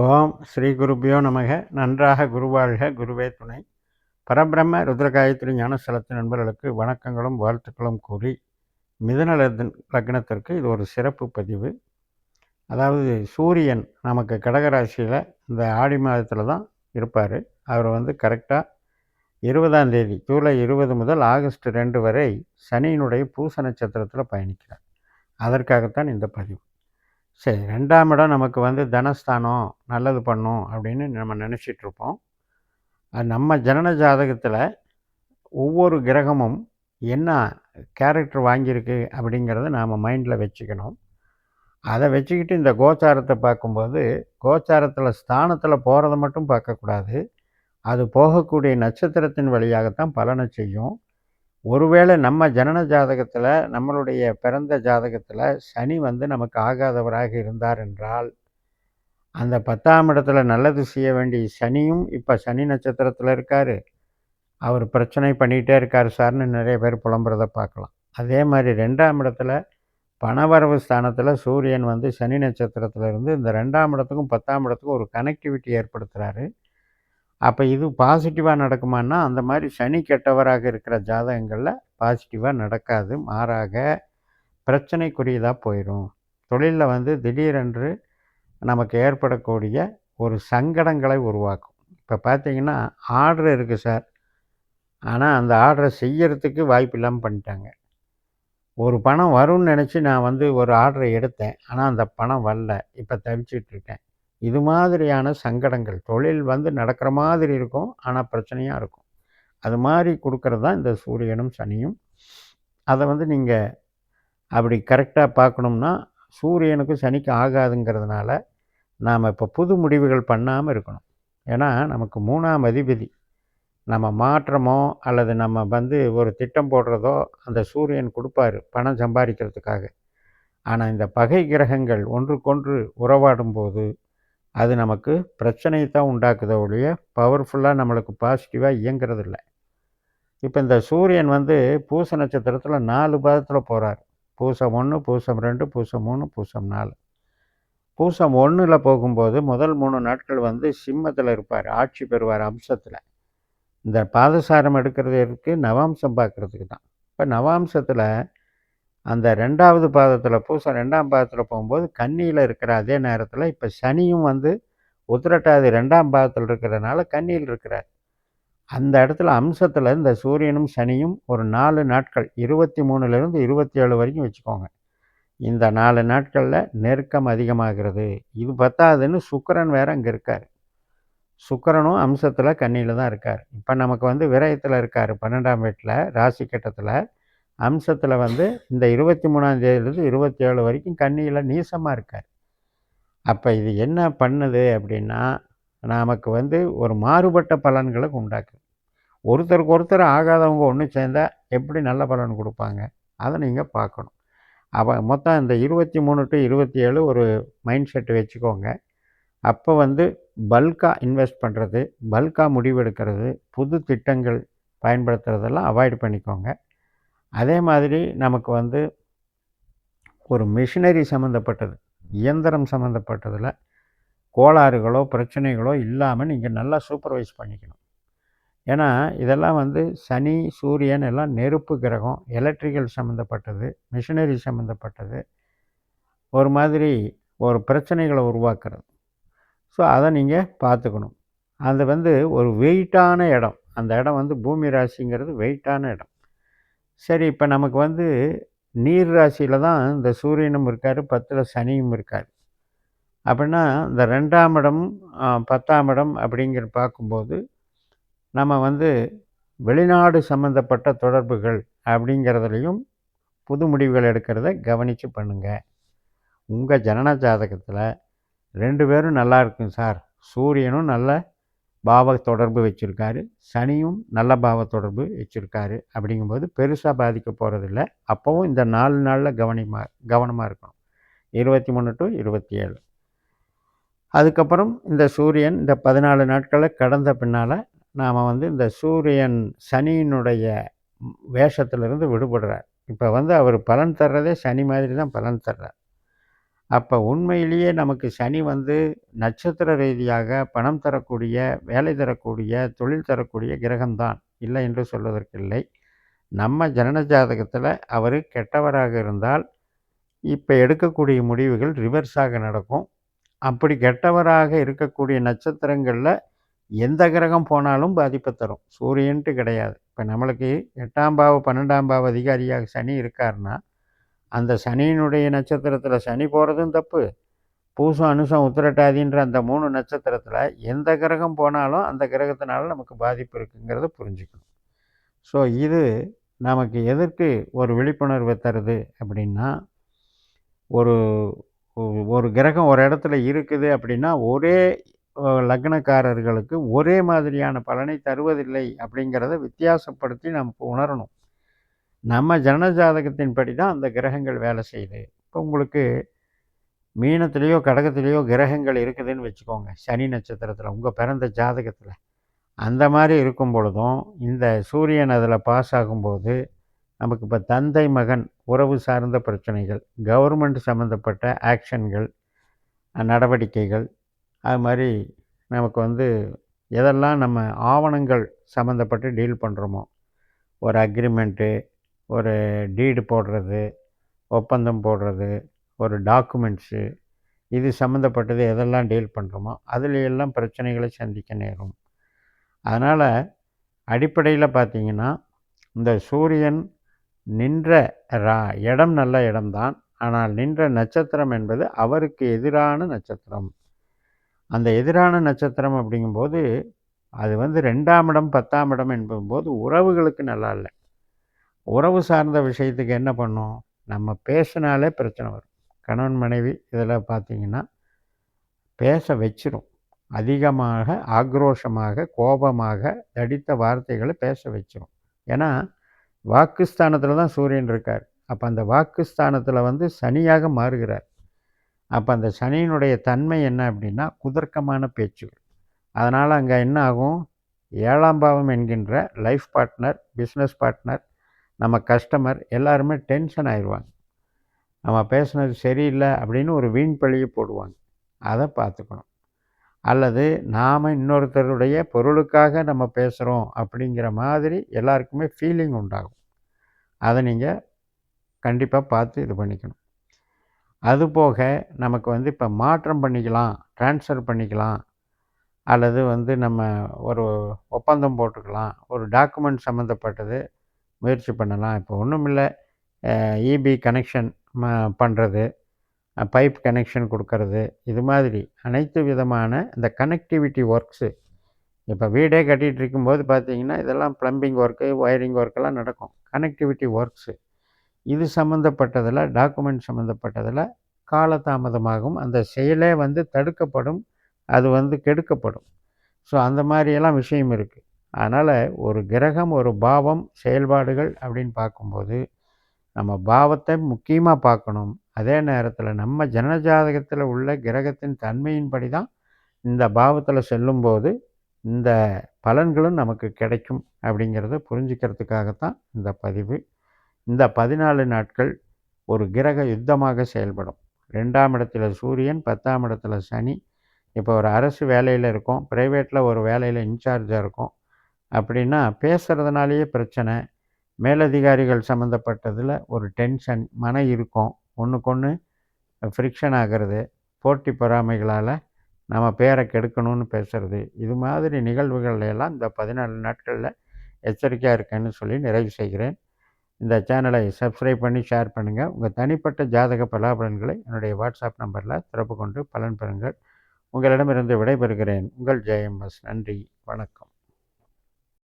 ஓம் ஸ்ரீ குருபியோ நமக. நன்றாக குருவாழ்க குருவே துணை. பரபிரம்ம ருத்ரகாயத்ரி ஞானஸ்தலத்து நண்பர்களுக்கு வணக்கங்களும் வாழ்த்துக்களும் கூறி மிதுன லக்னத்திற்கு இது ஒரு சிறப்பு பதிவு. அதாவது சூரியன் நமக்கு கடகராசியில் இந்த ஆடி மாதத்தில் தான் இருப்பார். அவர் வந்து கரெக்டாக இருபதாம் தேதி ஜூலை இருபது முதல் ஆகஸ்ட் ரெண்டு வரை சனியினுடைய பூச நட்சத்திரத்தில் பயணிக்கிறார். அதற்காகத்தான் இந்த பதிவு. சரி ரெண்டாம் இடம் நமக்கு வந்து தனஸ்தானம் நல்லது பண்ணும் அப்படின்னு நம்ம நினச்சிட்டு இருப்போம் அது நம்ம ஜனன ஜாதகத்தில் ஒவ்வொரு கிரகமும் என்ன கேரக்டர் வாங்கியிருக்கு அப்படிங்கிறத நாம் மைண்டில் வச்சுக்கணும். அதை வச்சுக்கிட்டு இந்த கோச்சாரத்தை பார்க்கும்போது கோச்சாரத்தில் ஸ்தானத்தில் போகிறத மட்டும் பார்க்கக்கூடாது. அது போகக்கூடிய நட்சத்திரத்தின் வழியாகத்தான் பலனை செய்யும். ஒருவேளை நம்ம ஜனன ஜாதகத்தில் நம்மளுடைய பிறந்த ஜாதகத்தில் சனி வந்து நமக்கு ஆகாதவராக இருந்தார் என்றால் அந்த பத்தாம் இடத்துல நல்லது செய்ய வேண்டிய சனியும் இப்போ சனி நட்சத்திரத்தில் இருக்கார். அவர் பிரச்சனை பண்ணிகிட்டே இருக்கார் சார்னு நிறைய பேர் புலம்புறதை பார்க்கலாம். அதே மாதிரி ரெண்டாம் இடத்துல பணவரவு ஸ்தானத்தில் சூரியன் வந்து சனி நட்சத்திரத்தில் இருந்து இந்த ரெண்டாம் இடத்துக்கும் பத்தாம் இடத்துக்கும் ஒரு கனெக்டிவிட்டி ஏற்படுத்துகிறாரு அப்போ இது பாசிட்டிவாக நடக்குமான்னா அந்த மாதிரி சனி கெட்டவராக இருக்கிற ஜாதகங்களில் பாசிட்டிவாக நடக்காது. மாறாக பிரச்சனைக்குரியதாக போயிடும் தொழிலில் வந்து திடீரென்று நமக்கு ஏற்படக்கூடிய ஒரு சங்கடங்களை உருவாக்கும். இப்போ பார்த்தீங்கன்னா ஆர்டர் இருக்குது சார் ஆனால் அந்த ஆர்டரை செய்யறதுக்கு வாய்ப்பு இல்லாமல் பண்ணிட்டாங்க. ஒரு பணம் வரும்னு நினச்சி நான் வந்து ஒரு ஆர்டரை எடுத்தேன். ஆனால் அந்த பணம் வரல. இப்போ தவிச்சிட்டு இருக்கேன். இது மாதிரியான சங்கடங்கள். தொழில் வந்து நடக்கிற மாதிரி இருக்கும் ஆனால் பிரச்சனையாக இருக்கும். அது மாதிரி கொடுக்கறது தான் இந்த சூரியனும் சனியும். அதை வந்து நீங்கள் அப்படி கரெக்டாக பார்க்கணும்னா சூரியனுக்கும் சனிக்கு ஆகாதுங்கிறதுனால நாம் இப்போ புது முடிவுகள் பண்ணாமல் இருக்கணும். ஏன்னா நமக்கு மூணாம் அதிபதி. நம்ம மாற்றமோ அல்லது நம்ம வந்து ஒரு திட்டம் போடுறதோ அந்த சூரியன் கொடுப்பாரு பணம் சம்பாதிக்கிறதுக்காக. ஆனால் இந்த பகை கிரகங்கள் ஒன்றுக்கொன்று உறவாடும் போது அது நமக்கு பிரச்சனையை தான் உண்டாக்குதோ ஒழிய பவர்ஃபுல்லாக நம்மளுக்கு பாசிட்டிவாக இயங்கிறது இல்லை இப்போ இந்த சூரியன் வந்து பூச நட்சத்திரத்தில் நாலு பாதத்தில் போகிறார் பூசம் ஒன்று பூசம் ரெண்டு பூசம் மூணு பூசம் நாலு. பூசம் ஒன்றில் போகும்போது முதல் மூணு நாட்கள் வந்து சிம்மத்தில் இருப்பார் ஆட்சி பெறுவார் அம்சத்தில். இந்த பாதசாரம் எடுக்கிறதுக்கு நவாம்சம் பார்க்குறதுக்கு தான். இப்போ நவாம்சத்தில் அந்த ரெண்டாவது பாதத்தில் பூசம் ரெண்டாம் பாதத்தில் போகும்போது கன்னியில் இருக்கிற அதே நேரத்தில் இப்போ சனியும் வந்து உத்திரட்டாதி ரெண்டாம் பாதத்தில் இருக்கிறதுனால கன்னியில் இருக்கிறார். அந்த இடத்துல அம்சத்தில் இந்த சூரியனும் சனியும் ஒரு நாலு நாட்கள் இருபத்தி மூணுலேருந்து இருபத்தி ஏழு வரைக்கும் வச்சுக்கோங்க. இந்த நாலு நாட்களில் நெருக்கம் அதிகமாகிறது. இது பத்தாதுன்னு சுக்கரன் வேற அங்கே இருக்கார். சுக்கரனும் அம்சத்தில் கண்ணியில் தான் இருக்கார். இப்போ நமக்கு வந்து விரயத்தில் இருக்கார் பன்னெண்டாம் வீட்டில் ராசி கட்டத்தில். அம்சத்தில் வந்து இந்த இருபத்தி மூணாம் தேதியிலேருந்து இருபத்தி ஏழு வரைக்கும் கண்ணியில் நீசமாக இருக்கார். அப்போ இது என்ன பண்ணுது அப்படின்னா நமக்கு வந்து ஒரு மாறுபட்ட பலன்களை உண்டாக்குது. ஒருத்தருக்கு ஒருத்தர் ஆகாதவங்க ஒன்று சேர்ந்தால் எப்படி நல்ல பலன் கொடுப்பாங்க? அதை நீங்கள் பார்க்கணும். அப்போ மொத்தம் இந்த இருபத்தி மூணு டு இருபத்தி ஏழு ஒரு மைண்ட் செட் வச்சுக்கோங்க. அப்போ வந்து பல்காக இன்வெஸ்ட் பண்ணுறது பல்காக முடிவெடுக்கிறது புது திட்டங்கள் பயன்படுத்துறதெல்லாம் அவாய்ட் பண்ணிக்கோங்க. அதே மாதிரி நமக்கு வந்து ஒரு மிஷினரி சம்மந்தப்பட்டது இயந்திரம் சம்மந்தப்பட்டதில் கோளாறுகளோ பிரச்சனைகளோ இல்லாமல் நீங்கள் நல்லா சூப்பர்வைஸ் பண்ணிக்கணும். ஏன்னா இதெல்லாம் வந்து சனி சூரியன் எல்லாம் நெருப்பு கிரகம் எலக்ட்ரிக்கல் சம்மந்தப்பட்டது மிஷினரி சம்மந்தப்பட்டது ஒரு மாதிரி ஒரு பிரச்சனைகளை உருவாக்குறது. ஸோ அதை நீங்கள் பார்த்துக்கணும். அது வந்து ஒரு வெயிட்டான இடம். அந்த இடம் வந்து பூமி ராசிங்கிறது வெயிட்டான இடம். சரி இப்போ நமக்கு வந்து நீர் ராசியில் தான் இந்த சூரியனும் இருக்கார் பத்தில் சனியும் இருக்கார். அப்படின்னா இந்த ரெண்டாம் இடம் பத்தாம் இடம் அப்படிங்கிற பார்க்கும்போது நம்ம வந்து வெளிநாடு சம்மந்தப்பட்ட தொடர்புகள் அப்படிங்கிறதுலையும் புது முடிவுகள் எடுக்கிறத கவனித்து பண்ணுங்கள் உங்கள் ஜனன ஜாதகத்தில் ரெண்டு பேரும் நல்லா இருக்கும் சார். சூரியனும் நல்ல பாவ தொடர்பு வச்சுருக்காரு. சனியும் நல்ல பாவ தொடர்பு வச்சுருக்காரு அப்படிங்கும்போது பெருசாக பாதிக்க போகிறதில்ல அப்போவும் இந்த நாலு நாளில் கவனமாக கவனமாக இருக்கணும். இருபத்தி மூணு டு இருபத்தி ஏழு. அதுக்கப்புறம் இந்த சூரியன் இந்த பதினாலு நாட்களை கடந்த பின்னால் நாம் வந்து இந்த சூரியன் சனியினுடைய வேஷத்திலிருந்து விடுபடுறார். இப்போ வந்து அவர் பலன் தர்றதே சனி மாதிரி தான் பலன் தர்றார். அப்போ உண்மையிலேயே நமக்கு சனி வந்து நட்சத்திர ரீதியாக பணம் தரக்கூடிய வேலை தரக்கூடிய தொழில் தரக்கூடிய கிரகம்தான் இல்லை என்று சொல்வதற்கில்லை நம்ம ஜனன ஜாதகத்தில் அவர் கெட்டவராக இருந்தால் இப்போ எடுக்கக்கூடிய முடிவுகள் ரிவர்ஸாக நடக்கும். அப்படி கெட்டவராக இருக்கக்கூடிய நட்சத்திரங்களில் எந்த கிரகம் போனாலும் பாதிப்பை தரும். சூரியன்ட்டு கிடையாது. இப்போ நம்மளுக்கு எட்டாம் பாவ பன்னெண்டாம் பாவ அதிகாரியாக சனி இருக்காருன்னா அந்த சனியினுடைய நட்சத்திரத்தில் சனி போகிறதும் தப்பு. பூசம் அனுசம் உத்திரட்டாதின்ற அந்த மூணு நட்சத்திரத்தில் எந்த கிரகம் போனாலும் அந்த கிரகத்தினால நமக்கு பாதிப்பு இருக்குங்கிறத புரிஞ்சுக்கணும். ஸோ இது நமக்கு எதற்கு ஒரு விழிப்புணர்வை தருது அப்படின்னா ஒரு ஒரு கிரகம் ஒரு இடத்துல இருக்குது அப்படின்னா ஒரே லக்னக்காரர்களுக்கு ஒரே மாதிரியான பலனை தருவதில்லை அப்படிங்கிறத வித்தியாசப்படுத்தி நமக்கு உணரணும். நம்ம ஜனன ஜாதகத்தின்படி தான் அந்த கிரகங்கள் வேலை செய்யுது. இப்போ உங்களுக்கு மீனத்துலேயோ கடகத்துலேயோ கிரகங்கள் இருக்குதுன்னு வச்சுக்கோங்க. சனி நட்சத்திரத்தில் உங்கள் பிறந்த ஜாதகத்தில். அந்த மாதிரி இருக்கும் பொழுதும் இந்த சூரியன் அதில் பாஸ் ஆகும்போது நமக்கு இப்போ தந்தை மகன் உறவு சார்ந்த பிரச்சனைகள் கவர்மெண்ட் சம்மந்தப்பட்ட ஆக்ஷன்கள் நடவடிக்கைகள் அது மாதிரி நமக்கு வந்து எதெல்லாம் நம்ம ஆவணங்கள் சம்மந்தப்பட்டு டீல் பண்ணுறோமோ ஒரு அக்ரிமெண்ட்டு ஒரு டீடு போடுறது ஒப்பந்தம் போடுறது ஒரு டாக்குமெண்ட்ஸு இது சம்மந்தப்பட்டது எதெல்லாம் டீல் பண்ணுறோமோ அதில் எல்லாம் பிரச்சனைகளை சந்திக்க நேரும். அதனால் அடிப்படையில் பார்த்திங்கன்னா இந்த சூரியன் நின்ற ரா இடம் நல்ல இடம்தான். ஆனால் நின்ற நட்சத்திரம் என்பது அவருக்கு எதிரான நட்சத்திரம். அந்த எதிரான நட்சத்திரம் அப்படிங்கும்போது அது வந்து ரெண்டாம் இடம் பத்தாம் இடம் என்பதும்போது உறவுகளுக்கு நல்லா இல்லை. உறவு சார்ந்த விஷயத்துக்கு என்ன பண்ணும்? நம்ம பேசினாலே பிரச்சனை வரும். கணவன் மனைவி இதில் பார்த்திங்கன்னா பேச வச்சிரும். அதிகமாக ஆக்ரோஷமாக கோபமாக தடித்த வார்த்தைகளை பேச வச்சிரும். ஏன்னா வாக்குஸ்தானத்தில் தான் சூரியன் இருக்கார். அப்போ அந்த வாக்குஸ்தானத்தில் வந்து சனியாக மாறுகிறார். அப்போ அந்த சனியினுடைய தன்மை என்ன அப்படின்னா குதர்க்கமான பேச்சுகள். அதனால் அங்கே என்ன ஆகும்? ஏழாம் பாவம் என்கின்ற லைஃப் பார்ட்னர் பிஸ்னஸ் பார்ட்னர் நம்ம கஸ்டமர் எல்லாருமே டென்ஷன் ஆயிடுவாங்க. நம்ம பேசுனது சரியில்லை அப்படின்னு ஒரு வீண் பழியை போடுவாங்க. அதை பார்த்துக்கணும். அல்லது நாம் இன்னொருத்தருடைய பொருளுக்காக நம்ம பேசுகிறோம் அப்படிங்கிற மாதிரி எல்லாருக்குமே ஃபீலிங் உண்டாகும். அதை நீங்கள் கண்டிப்பாக பார்த்து இது பண்ணிக்கணும். அதுபோக நமக்கு வந்து இப்போ மாற்றம் பண்ணிக்கலாம் ட்ரான்ஸ்ஃபர் பண்ணிக்கலாம். அல்லது வந்து நம்ம ஒரு ஒப்பந்தம் போட்டுக்கலாம் ஒரு டாக்குமெண்ட் சம்மந்தப்பட்டது. முயற்சி பண்ணலாம். இப்போ ஒன்றும் இல்லை. இபி கனெக்ஷன் ம பண்ணுறது பைப் கனெக்ஷன் கொடுக்கறது இது மாதிரி அனைத்து விதமான இந்த கனெக்டிவிட்டி ஒர்க்ஸு இப்போ வீடே கட்டிகிட்டு இருக்கும்போது பார்த்தீங்கன்னா இதெல்லாம் ப்ளம்பிங் ஒர்க்கு ஒயரிங் ஒர்க்கெல்லாம் நடக்கும். கனெக்டிவிட்டி ஒர்க்ஸு இது சம்மந்தப்பட்டதில் டாக்குமெண்ட் சம்மந்தப்பட்டதில் காலதாமதமாகும். அந்த செயலே வந்து தடுக்கப்படும். அது வந்து கெடுக்கப்படும். ஸோ அந்த மாதிரியெல்லாம் விஷயம் இருக்குது அதனால் ஒரு கிரகம் ஒரு பாவம் செயல்பாடுகள் அப்படின்னு பார்க்கும்போது நம்ம பாவத்தை முக்கியமாக பார்க்கணும். அதே நேரத்தில் நம்ம ஜனஜாதகத்தில் உள்ள கிரகத்தின் தன்மையின்படி தான் இந்த பாவத்தில் செல்லும்போது இந்த பலன்களும் நமக்கு கிடைக்கும் அப்படிங்கிறத புரிஞ்சுக்கிறதுக்காகத்தான் இந்த பதிவு. இந்த பதினாலு நாட்கள் ஒரு கிரக யுத்தமாக செயல்படும். ரெண்டாம் இடத்துல சூரியன் பத்தாம் இடத்துல சனி. இப்போ ஒரு அரசு வேலையில் இருக்கோம். ப்ரைவேட்டில் ஒரு வேலையில் இன்சார்ஜாக இருக்கும். அப்படின்னா பேசுகிறதுனாலேயே பிரச்சனை. மேலதிகாரிகள் சம்மந்தப்பட்டதில் ஒரு டென்ஷன் மன இருக்கும் ஒன்றுக்கொன்று ஃப்ரிக்ஷன் ஆகிறது போட்டி பொறாமைகளால் நம்ம பேரை கெடுக்கணும்னு பேசுகிறது இது மாதிரி நிகழ்வுகள் எல்லாம் இந்த பதினாலு நாட்களில் எச்சரிக்கையாக இருக்கேன்னு சொல்லி நிறைவு செய்கிறேன். இந்த சேனலை சப்ஸ்கிரைப் பண்ணி ஷேர் பண்ணுங்கள் உங்கள் தனிப்பட்ட ஜாதக பலாபலன்களை என்னுடைய வாட்ஸ்அப் நம்பரில் திறப்பு கொண்டு பலன் பெறுங்கள். உங்களிடமிருந்து விடைபெறுகிறேன். உங்கள் ஜெயம்எஸ். நன்றி. வணக்கம்.